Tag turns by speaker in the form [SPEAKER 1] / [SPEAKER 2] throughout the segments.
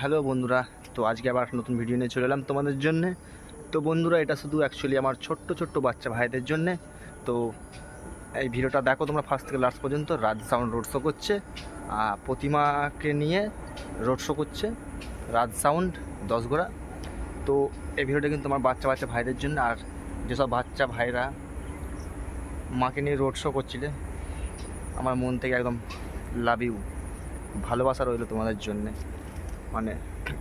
[SPEAKER 1] Hello বন্ধুরা, তো আজকে আবার নতুন ভিডিও নিয়ে চলে এলাম তোমাদের জন্যে। তো বন্ধুরা, এটা শুধু অ্যাকচুয়ালি আমার ছোট্ট ছোট্ট বাচ্চা ভাইদের জন্যে। তো এই ভিডিওটা দেখো তোমরা ফার্স্ট থেকে লাস্ট পর্যন্ত রাজ সাউন্ড রোড শো করছে প্রতিমাকে নিয়ে রোড শো করছে রাজ সাউন্ড দশগোড়া তো এই ভিডিওটা কিন্তু আমার বাচ্চা বাচ্চা ভাইদের জন্য, আর যেসব বাচ্চা ভাইরা মাকে নিয়ে রোড শো করছিলে, আমার মন থেকে একদম লাভ ইউ ভালোবাসা রইল তোমাদের জন্যে। মানে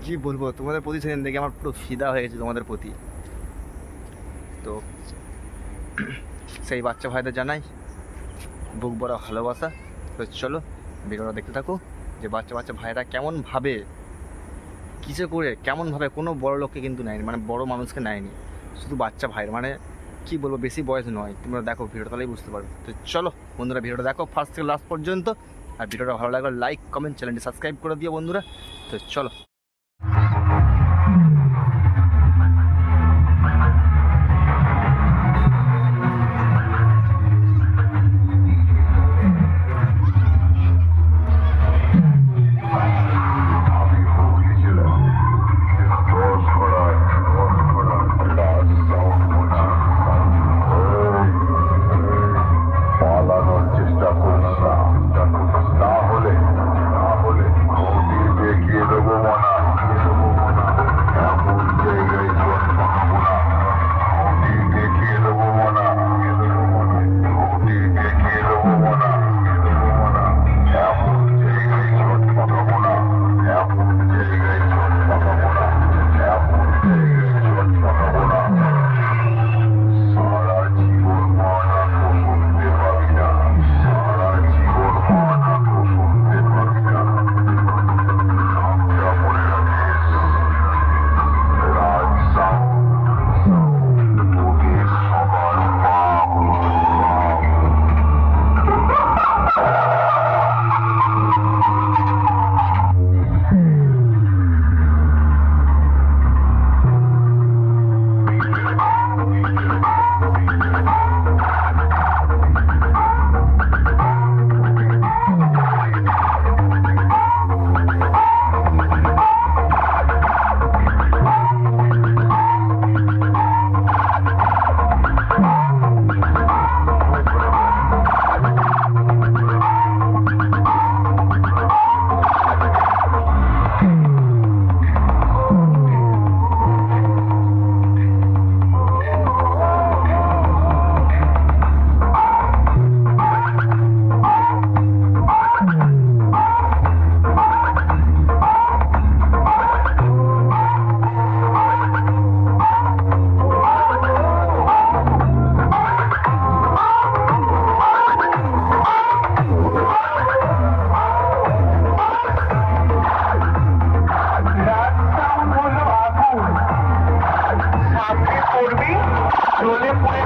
[SPEAKER 1] কি বলব, তোমাদের প্রতি সেদিন দেখে আমার পুরো ফিদা হয়েছে তোমাদের প্রতি। তো সেই বাচ্চা ভাইদের জানাই, বুক বড় ভালোবাসা। তো চলো, ভিডিওটা দেখতে থাকো যে বাচ্চা বাচ্চা ভাইরা কেমনভাবে কিসে করে কেমনভাবে কোনো বড় লোককে কিন্তু নেয়নি মানে বড় মানুষকে নেয়নি, শুধু বাচ্চা ভাইয়ের মানে কি বলব, বেশি বয়স নয়। তোমরা দেখো, ভিডিওটা তাহলেই বুঝতে পারবে। তো চলো, বন্ধুরা, ভিডিওটা দেখো ফার্স্ট থেকে লাস্ট পর্যন্ত। আর ভিডিওটা ভালো লাগলে লাইক কমেন্ট চ্যানেলটি সাবস্ক্রাইব করে দিও বন্ধুরা। তো চলো।